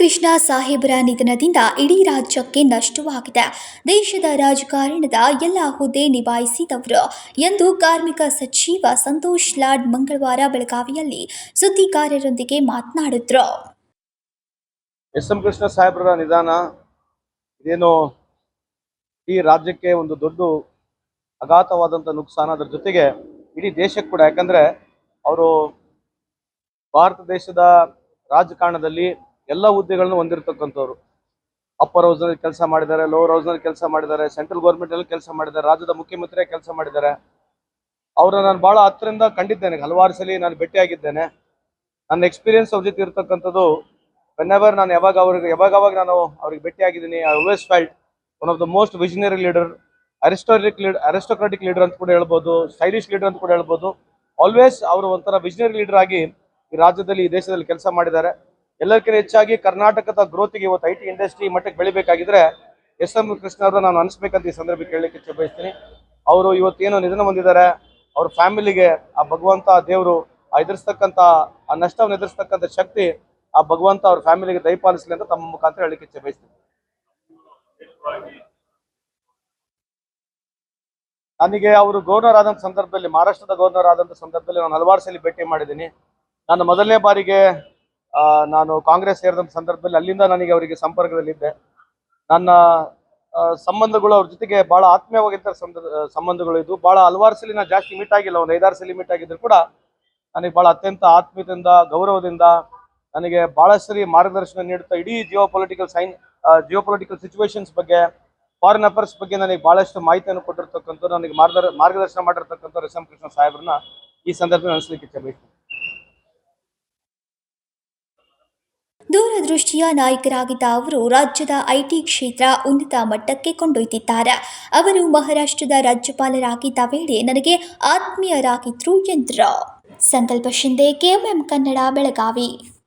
ಕೃಷ್ಣ ಸಾಹೇಬರ ನಿಧನದಿಂದ ಇಡೀ ರಾಜ್ಯಕ್ಕೆ ನಷ್ಟವಾಗಿದೆ. ದೇಶದ ರಾಜಕಾರಣದ ಎಲ್ಲ ಹುದ್ದೆ ನಿಭಾಯಿಸಿದವರು ಎಂದು ಕಾರ್ಮಿಕ ಸಚಿವ ಸಂತೋಷ್ ಲಾಡ್ ಮಂಗಳವಾರ ಬೆಳಗಾವಿಯಲ್ಲಿ ಸುದ್ದಿಗಾರರೊಂದಿಗೆ ಮಾತನಾಡಿದ್ರು. ಎಸ್ ಎಂ ಕೃಷ್ಣ ಸಾಹೇಬರ ನಿಧಾನ, ಇದೇನು ಈ ರಾಜ್ಯಕ್ಕೆ ಒಂದು ದೊಡ್ಡ ಅಗಾತವಾದಂತ ನುಕ್ಸಾನ ಅದರ ಜೊತೆಗೆ ಇಡೀ ದೇಶಕ್ಕೆ ಕೂಡ. ಯಾಕಂದ್ರೆ, ಅವರು ಭಾರತ ದೇಶದ ರಾಜಕಾರಣದಲ್ಲಿ ಎಲ್ಲ ಹುದ್ದೆಗಳನ್ನು ಹೊಂದಿರತಕ್ಕಂಥವ್ರು. ಅಪ್ಪರ್ ಹೌಸ್ನಲ್ಲಿ ಕೆಲಸ ಮಾಡಿದ್ದಾರೆ ಲೋವರ್ ಹೌಸ್ನಲ್ಲಿ ಕೆಲಸ ಮಾಡಿದ್ದಾರೆ ಸೆಂಟ್ರಲ್ ಗೌರ್ಮೆಂಟಲ್ಲಿ ಕೆಲಸ ಮಾಡಿದ್ದಾರೆ, ರಾಜ್ಯದ ಮುಖ್ಯಮಂತ್ರಿ ಕೆಲಸ ಮಾಡಿದ್ದಾರೆ. ಅವ್ರನ್ನ ನಾನು ಭಾಳ ಹತ್ತರಿಂದ ಕಂಡಿದ್ದೇನೆ, ಹಲವಾರು ಸಲ ನಾನು ಭೇಟಿಯಾಗಿದ್ದೇನೆ. ನನ್ನ ಎಕ್ಸ್ಪೀರಿಯನ್ಸ್ ಅವ್ರ ಜೊತೆ ಇರ್ತಕ್ಕಂಥದ್ದು ವೆನ್ ಎವರ್ ನಾನು ಯಾವಾಗ ಅವ್ರಿಗೆ ಯಾವಾಗ ಅವಾಗ ನಾನು ಅವ್ರಿಗೆ ಭೇಟಿಯಾಗಿದ್ದೀನಿ I always felt one of the most visionary leader ಅರಿಸ್ಟೋರಿಕ್ leader aristocratic leader ಅಂತ ಕೂಡ ಹೇಳ್ಬೋದು ಸ್ಟೈಲಿಶ್ ಲೀಡರ್ ಅಂತ ಕೂಡ ಹೇಳ್ಬೋದು. ಆಲ್ವೇಸ್ ಅವರು ಒಂಥರ ವಿಷನರಿ ಲೀಡರ್ ಆಗಿ ಈ ರಾಜ್ಯದಲ್ಲಿ, ಈ ದೇಶದಲ್ಲಿ ಕೆಲಸ ಮಾಡಿದ್ದಾರೆ. ಎಲ್ಲರಿಗಿಂತ ಹೆಚ್ಚಾಗಿ ಕರ್ನಾಟಕದ ಗ್ರೋತ್ಗೆ ಇವತ್ತು ಐ ಟಿ ಇಂಡಸ್ಟ್ರಿ ಮಟ್ಟಕ್ಕೆ ಬೆಳಿಬೇಕಾಗಿದ್ರೆ ಎಸ್ ಎಂ ಕೃಷ್ಣ ಅವ್ರನ್ನ ನಾನು ಅನಿಸ್ಬೇಕಂತ ಈ ಸಂದರ್ಭಕ್ಕೆ ಕೇಳಲಿಕ್ಕೆ ಬಯಸ್ತೀನಿ. ಅವರು ಇವತ್ತೇನು ನಿಧನ ಹೊಂದಿದ್ದಾರೆ, ಅವ್ರ ಫ್ಯಾಮಿಲಿಗೆ ಆ ಭಗವಂತ ದೇವರು ಆ ಎದುರಿಸ್ತಕ್ಕಂಥ, ಆ ನಷ್ಟವನ್ನು ಎದುರಿಸ್ತಕ್ಕಂಥ ಶಕ್ತಿ ಆ ಭಗವಂತ ಅವ್ರ ಫ್ಯಾಮಿಲಿಗೆ ದಯಪಾಲಿಸಲಿ ಅಂತ ತಮ್ಮ ಮುಖಾಂತರ ಹೇಳಲಿಕ್ಕೆ ಬಯಸ್ತೀನಿ. ನನಗೆ ಅವರು ಗವರ್ನರ್ ಆದಂಥ ಸಂದರ್ಭದಲ್ಲಿ, ಮಹಾರಾಷ್ಟ್ರದ ಗವರ್ನರ್ ಆದಂಥ ಸಂದರ್ಭದಲ್ಲಿ ನಾನು ಹಲವಾರು ಸಲ ಭೇಟಿ ಮಾಡಿದ್ದೀನಿ. ನಾನು ಮೊದಲನೇ ಬಾರಿಗೆ ನಾನು ಕಾಂಗ್ರೆಸ್ ಸೇರಿದಂಥ ಸಂದರ್ಭದಲ್ಲಿ ಅಲ್ಲಿಂದ ನನಗೆ ಅವರಿಗೆ ಸಂಪರ್ಕದಲ್ಲಿದ್ದೆ. ನನ್ನ ಸಂಬಂಧಗಳು ಅವ್ರ ಜೊತೆಗೆ ಬಹಳ ಆತ್ಮೀಯವಾಗಿದ್ದ ಸಂಬಂಧಗಳು ಇದ್ದು ಬಹಳ ಹಲವಾರು ಸಲ ನಾನು ಜಾಸ್ತಿ ಮೀಟ್ ಆಗಿಲ್ಲ, ಒಂದು ಐದಾರು ಸಲ ಮೀಟ್ ಆಗಿದ್ರು ಕೂಡ ನನಗೆ ಬಹಳ ಅತ್ಯಂತ ಆತ್ಮೀಯದಿಂದ ಗೌರವದಿಂದ ನನಗೆ ಭಾಳ ಸರಿ ಮಾರ್ಗದರ್ಶನ ನೀಡುತ್ತಾ ಇಡೀ geopolitical sign geopolitical situations ಬಗ್ಗೆ ಫಾರಿನ್ ಅಫೇರ್ಸ್ ಬಗ್ಗೆ ನನಗೆ ಬಹಳಷ್ಟು ಮಾಹಿತಿಯನ್ನು ಕೊಟ್ಟಿರ್ತಕ್ಕಂಥ ನನಗೆ ಮಾರ್ಗದರ್, ಮಾರ್ಗದರ್ಶನ ಮಾಡಿರ್ತಕ್ಕಂಥ ರಸಂ ಕೃಷ್ಣ ಸಾಹೇಬ್ರನ್ನ ಈ ಸಂದರ್ಭದಲ್ಲಿ ಅನಿಸ್ಲಿಕ್ಕೆ ಇಚ್ಛೆ ದೂರದೃಷ್ಟಿಯ ನಾಯಕರಾಗಿದ್ದ ಅವರು ರಾಜ್ಯದ ಐಟಿ ಕ್ಷೇತ್ರ ಉನ್ನತ ಮಟ್ಟಕ್ಕೆ ಕೊಂಡೊಯ್ದಿದ್ದಾರೆ. ಅವರು ಮಹಾರಾಷ್ಟ್ರದ ರಾಜ್ಯಪಾಲರಾಗಿದ್ದ ವೇಳೆ ನನಗೆ ಆತ್ಮೀಯರಾಗಿದ್ರು ಎಂದರು. ಸಂಕಲ್ಪ ಶಿಂದೆ ಕೆಎಂಎಂ ಕನ್ನಡ, ಬೆಳಗಾವಿ.